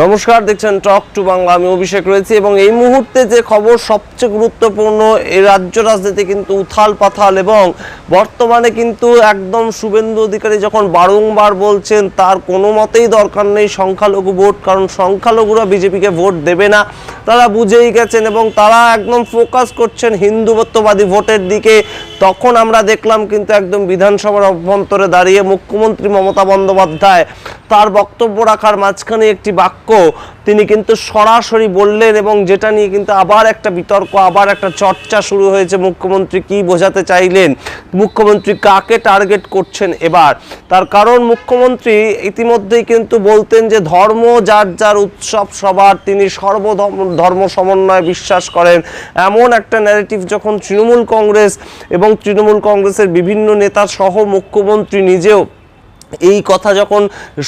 নমস্কার, দেখছেন talk to Bangla আমি অভিষেক রয়েছি এবং এই মুহূর্তে যে খবর সবচেয়ে গুরুত্বপূর্ণ এই রাজ্য রাজনীতি কিন্তু উথাল পাথাল এবং বর্তমানে কিন্তু একদম শুভেন্দু অধিকারী যখন বারংবার বলছেন, তার কোনো মতেই দরকার নেই সংখ্যালঘু ভোট, কারণ সংখ্যালঘুরা বিজেপিকে ভোট দেবে না। তারা বুঝেই গেছেন এবং তারা একদম ফোকাস করছেন হিন্দুত্ববাদী ভোটের দিকে। তখন আমরা দেখলাম কিন্তু একদম বিধানসভার অভ্যন্তরে দাঁড়িয়ে মুখ্যমন্ত্রী মমতা বন্দ্যোপাধ্যায় তার বক্তব্য রাখার মাঝখানে একটি বাক্য তিনি কিন্তু সরাসরি বললেন এবং যেটা নিয়ে কিন্তু আবার একটা বিতর্ক, আবার একটা চর্চা শুরু হয়েছে। মুখ্যমন্ত্রী কি বোঝাতে চাইলেন? মুখ্যমন্ত্রী কাকে টার্গেট করছেন এবার? তার কারণ মুখ্যমন্ত্রী ইতিমধ্যেই কিন্তু বলতেন যে ধর্ম, যার যার উৎসব, সবার তিনি সর্বধর্ম, ধর্ম সমন্বয়ে বিশ্বাস করেন। এমন একটা ন্যারেটিভ যখন তৃণমূল কংগ্রেস এবং তৃণমূল কংগ্রেসের বিভিন্ন নেতা সহ মুখ্যমন্ত্রী নিজেও এই কথা যখন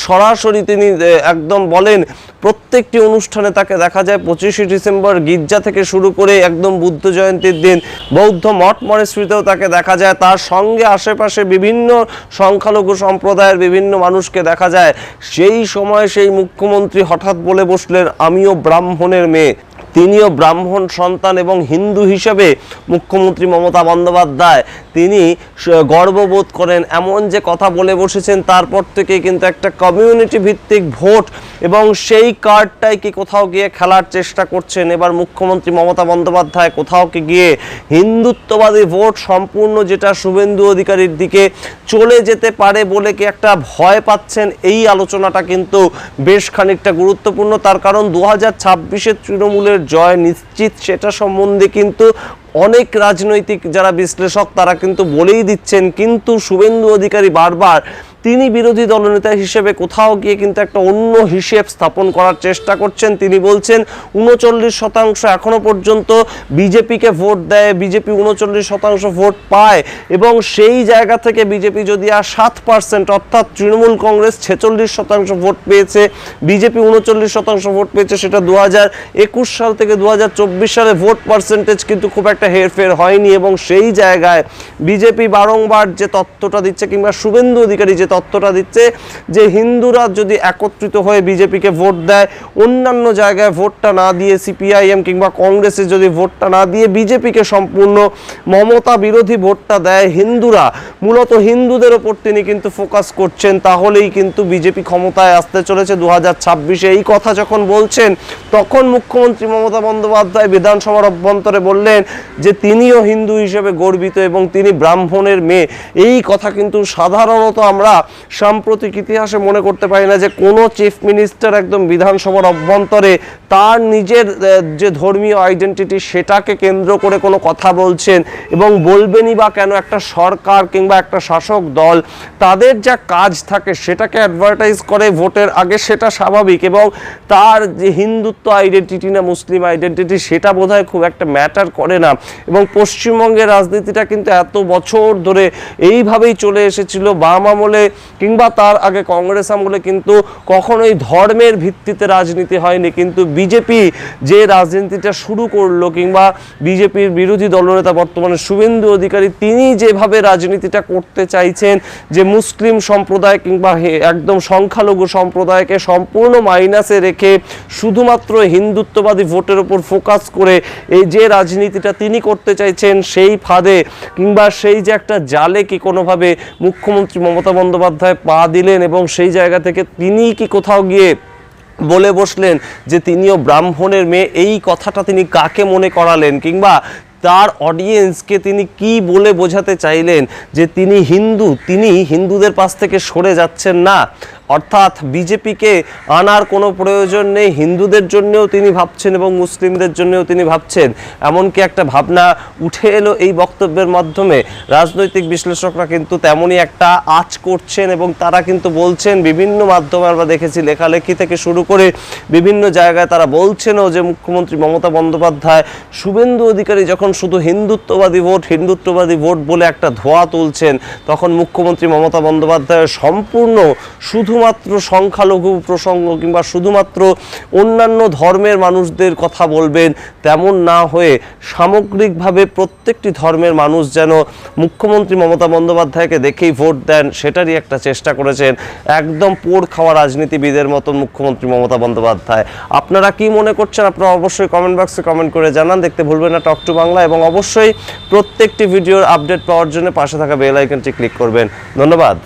সরাসরি তিনি একদম বলেন, প্রত্যেকটি অনুষ্ঠানে তাকে দেখা যায় পঁচিশে ডিসেম্বর গির্জা থেকে শুরু করে একদম বুদ্ধ জয়ন্তীর দিন, বৌদ্ধ মঠ মনেশ্রীতেও তাকে দেখা যায়। তার সঙ্গে আশেপাশে বিভিন্ন সংখ্যালঘু সম্প্রদায়ের বিভিন্ন মানুষকে দেখা যায়। সেই সময় সেই মুখ্যমন্ত্রী হঠাৎ বলে বসলেন, আমিও ব্রাহ্মণের মেয়ে। তিনিও ব্রাহ্মণ সন্তান এবং হিন্দু হিসেবে মুখ্যমন্ত্রী মমতা বন্দ্যোপাধ্যায় তিনি গর্ববোধ করেন। এমন যে কথা বলে বসেছেন, তারপর থেকে কিন্তু একটা কমিউনিটি ভিত্তিক ভোট এবং সেই কার্ডটাই কি কোথাও গিয়ে খেলার চেষ্টা করছেন? এবার মুখ্যমন্ত্রী মমতা বন্দ্যোপাধ্যায় কোথাও কি গিয়ে হিন্দুত্ববাদী ভোট সম্পূর্ণ যেটা শুভেন্দু অধিকারীর দিকে চলে যেতে পারে বলে কি একটা ভয় পাচ্ছেন? এই আলোচনাটা কিন্তু বেশ খানিকটা গুরুত্বপূর্ণ। তার কারণ দু হাজার ছাব্বিশের তৃণমূলের জয় নিশ্চিত, সেটা সম্বন্ধে কিন্তু অনেক রাজনৈতিক যারা বিশ্লেষক তারা কিন্তু বলেই দিচ্ছেন কিন্তু শুভেন্দু অধিকারী বারবার তিনি বিরোধী দলনেতা হিসেবে কোথাও গিয়ে কিন্তু একটা অন্য হিসেব স্থাপন করার চেষ্টা করছেন। তিনি বলছেন, উনচল্লিশ শতাংশ এখনও পর্যন্ত বিজেপিকে ভোট দেয়, বিজেপি উনচল্লিশ শতাংশ ভোট পায় এবং সেই জায়গা থেকে বিজেপি যদি আর সাত পার্সেন্ট, অর্থাৎ তৃণমূল কংগ্রেস ছেচল্লিশ শতাংশ ভোট পেয়েছে, বিজেপি উনচল্লিশ শতাংশ ভোট পেয়েছে, সেটা দু একুশ সাল থেকে দু হাজার চব্বিশ সালে ভোট পার্সেন্টেজ কিন্তু খুব একটা হেরফের হয়নি এবং সেই জায়গায় বিজেপি বারংবার যে তত্ত্বটা দিচ্ছে কিংবা শুভেন্দু অধিকারী যে তত্ত্বটা দিচ্ছে যে হিন্দুরা যদি একত্রিত হয়ে বিজেপিকে ভোট দেয়, অন্যান্য জায়গায় ভোটটা না দিয়ে সিপিআইএম কিংবা কংগ্রেসে যদি ভোটটা না দিয়ে বিজেপিকে সম্পূর্ণ মমতা বিরোধী ভোটটা দেয় হিন্দুরা, মূলত হিন্দুদের ওপর তিনি কিন্তু ফোকাস করছেন, তাহলেই কিন্তু বিজেপি ক্ষমতায় আসতে চলেছে দু হাজার ছাব্বিশে। এই কথা যখন বলছেন, তখন মুখ্যমন্ত্রী মমতা বন্দ্যোপাধ্যায় বিধানসভার অভ্যন্তরে বললেন যে তিনিও হিন্দু হিসেবে গর্বিত এবং তিনি ব্রাহ্মণের মেয়ে। এই কথা কিন্তু সাধারণত আমরা সাম্প্রতিক ইতিহাসে মনে করতে পারি না যে কোনো চিফ মিনিস্টার একদম বিধানসভার অভ্যন্তরে তার নিজের যে ধর্মীয় আইডেন্টিটি সেটাকে কেন্দ্র করে কোনো কথা বলছেন এবং বলবেনই বা কেন একটা সরকার কিংবা একটা শাসক দল, তাদের যা কাজ থাকে সেটাকে অ্যাডভার্টাইজ করে ভোটের আগে সেটা স্বাভাবিক এবং তার যে হিন্দুত্ব আইডেন্টিটি না মুসলিম আইডেন্টিটি সেটা বোধহয় খুব একটা ম্যাটার করে না এবং পশ্চিমবঙ্গের রাজনীতিটা কিন্তু এত বছর ধরে এইভাবেই চলে এসেছিল। বাম আমলে কিংবা তার আগে কংগ্রেস আমলে কিন্তু কখনোই ধর্মের ভিত্তিতে রাজনীতি হয়নি, কিন্তু বিজেপি যে রাজনীতিটা শুরু করল কিংবা বিজেপির বিরোধী দলনেতা বর্তমানে শুভেন্দু অধিকারী, তিনি যেভাবে রাজনীতিটা করতে চাইছেন, যে মুসলিম সম্প্রদায় কিংবা একদম সংখ্যালঘু সম্প্রদায়কে সম্পূর্ণ মাইনাসে রেখে শুধুমাত্র হিন্দুত্ববাদী ভোটের উপর ফোকাস করে এই যে রাজনীতিটা তিনি করতে চাইছেন সেই ফাঁদে কিংবা সেই যে একটা জালে কি কোনোভাবে মুখ্যমন্ত্রী মমতা বন্দ্যোপাধ্যায় পা দিলেন এবং সেই জায়গা থেকে তিনি কি কোথাও গিয়ে বলে বসলেন যে তিনিও ব্রাহ্মণের মেয়ে, এই কথাটা তিনি কাকে মনে করালেন? কিংবা তার অডিয়েন্সকে তিনি কি বলে বোঝাতে চাইলেন যে তিনি হিন্দু, তিনি হিন্দুদের পাশ থেকে সরে যাচ্ছেন না? অর্থাৎ বিজেপিকে আনার কোনো প্রয়োজন নেই। হিন্দুদের জন্যও তিনি ভাবছেন এবং মুসলিমদের জন্যও তিনি ভাবছেন। এমনকি একটা ভাবনা উঠে এলো এই বক্তব্যের মাধ্যমে। রাজনৈতিক বিশ্লেষকরা কিন্তু তেমনই একটা আঁচ করছেন এবং তারা কিন্তু বলছেন, বিভিন্ন মাধ্যমে আমরা দেখেছি লেখালেখি থেকে শুরু করে বিভিন্ন জায়গায় তারা বলছেনও যে মুখ্যমন্ত্রী মমতা বন্দ্যোপাধ্যায়, শুভেন্দু অধিকারী যখন শুধু হিন্দুত্ববাদী ভোট হিন্দুত্ববাদী ভোট বলে একটা ধোয়া তুলছেন, তখন মুখ্যমন্ত্রী মমতা বন্দ্যোপাধ্যায় সম্পূর্ণ শুধু শুধুমাত্র সংখ্যালঘু প্রসঙ্গ কিংবা শুধুমাত্র অন্যান্য ধর্মের মানুষদের কথা বলবেন তেমন না হয়ে সামগ্রিকভাবে প্রত্যেকটি ধর্মের মানুষ যেন মুখ্যমন্ত্রী মমতা বন্দ্যোপাধ্যায়কে দেখেই ভোট দেন, সেটারই একটা চেষ্টা করেছেন একদম পোড় খাওয়া রাজনীতিবিদের মতন মুখ্যমন্ত্রী মমতা বন্দ্যোপাধ্যায়। আপনারা কি মনে করছেন? আপনারা অবশ্যই কমেন্ট বক্সে কমেন্ট করে জানান। দেখতে ভুলবেন না টক টু বাংলা এবং অবশ্যই প্রত্যেকটি ভিডিওর আপডেট পাওয়ার জন্য পাশে থাকা বেল আইকনটি ক্লিক করবেন। ধন্যবাদ।